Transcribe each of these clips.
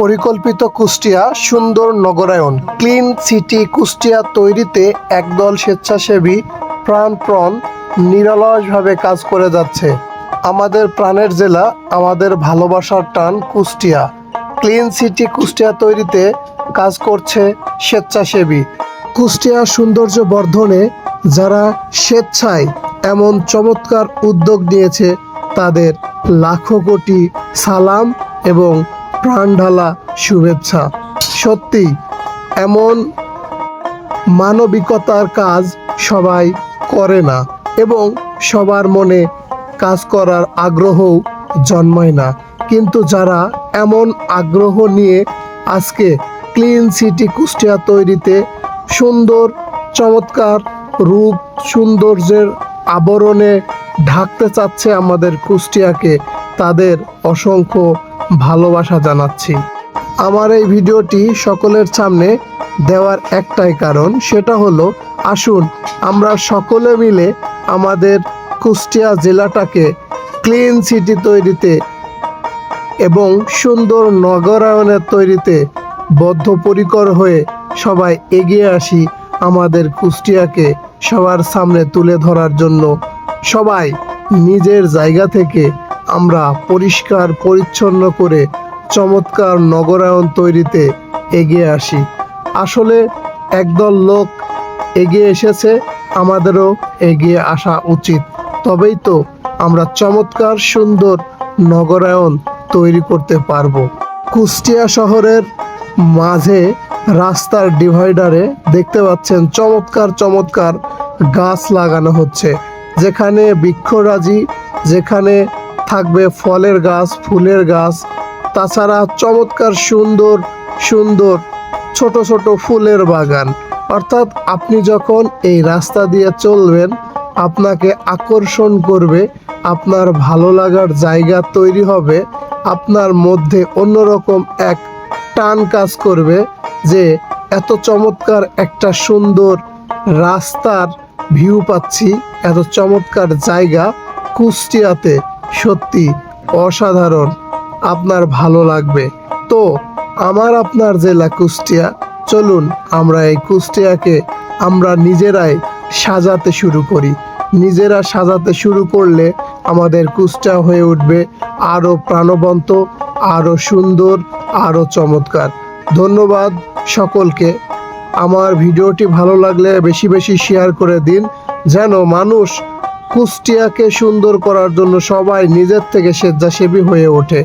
পরিকল্পিত কুষ্টিয়া সুন্দর নগরায়ন clean city Kushtia তৈরিতে একদল স্বেচ্ছাসেবী প্রাণপ্রণ নিরলসভাবে কাজ করে যাচ্ছে। আমাদের প্রাণের জেলা, আমাদের ভালোবাসার টান কুষ্টিয়া। ক্লিন সিটি কুষ্টিয়া তৈরিতে কাজ করছে স্বেচ্ছাসেবী। কুষ্টিয়া সৌন্দর্য বর্ধনে যারা স্বেচ্ছায় এমন চমৎকার উদ্যোগ নিয়েছে, তাদের লাখো কোটি সালাম এবং প্রাণঢালা শুভেচ্ছা। সত্যি, এমন মানবিকতার কাজ সবাই করে না এবং সবার মনে কাজ করার আগ্রহও জন্মায় না। কিন্তু যারা এমন আগ্রহ নিয়ে আজকে ক্লিন সিটি কুষ্টিয়া তৈরিতে সুন্দর, চমৎকার রূপ, সৌন্দর্যের আবরণে ঢাকতে চাচ্ছে আমাদের কুষ্টিয়াকে, তাদের অসংখ্য ভালোবাসা জানাচ্ছি। আমার এই ভিডিওটি সকলের সামনে দেওয়ার একটাই কারণ, সেটা হলো, আসুন আমরা সকলে মিলে আমাদের কুষ্টিয়া জেলাটাকে ক্লিন সিটি তৈরিতে এবং সুন্দর নগরায়নের তৈরিতে বদ্ধপরিকর হয়ে সবাই এগিয়ে আসি আমাদের কুষ্টিয়াকে সবার সামনে তুলে ধরার জন্য। সবাই নিজের জায়গা থেকে আমরা পরিষ্কার, পরিচ্ছন্ন করে চমৎকার নগরায়ন তৈরিতে এগিয়ে আসি। আসলে একদল লোক এগিয়ে এসেছে, আমাদেরও এগিয়ে আসা উচিত। তবেই তো আমরা চমৎকার, সুন্দর নগরায়ন তৈরি করতে পারব। কুষ্টিয়া শহরের মাঝে রাস্তার ডিভাইডারে দেখতে পাচ্ছেন চমৎকার চমৎকার গাছ লাগানো হচ্ছে। যেখানে বৃক্ষরাজি, যেখানে থাকবে ফলের গাছ, ফুলের গাছ। তাছাড়া চমৎকার সুন্দর সুন্দর ছোট ছোট ফুলের বাগান। অর্থাৎ আপনি যখন এই রাস্তা দিয়ে চলবেন, আপনাকে আকর্ষণ করবে, আপনার ভালো লাগার জায়গা তৈরি হবে, আপনার মধ্যে অন্যরকম এক টান কাজ করবে যে এত চমৎকার একটা সুন্দর রাস্তার ভিউ পাচ্ছি, এত চমৎকার জায়গা কুষ্টিয়াতে। সত্যি অসাধারণ। আপনার ভালো লাগবে। তো, আমার আপনার জেলা কুষ্টিয়া, চলুন আমরা এই কুষ্টিয়াকে আমরা নিজেরাই সাজাতে শুরু করি। নিজেরা সাজাতে শুরু করলে আমাদের কুষ্টিয়া হয়ে উঠবে আরও প্রাণবন্ত, আরও সুন্দর, আরও চমৎকার। ধন্যবাদ সকলকে। আমার ভিডিওটি ভালো লাগলে বেশি বেশি শেয়ার করে দিন, যেন মানুষ কুষ্টিয়াকে সুন্দর করার জন্য সবাই নিজের থেকে স্বেচ্ছাসেবী হয়ে ওঠে।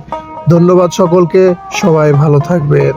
ধন্যবাদ সকলকে, সবাই ভালো থাকবেন।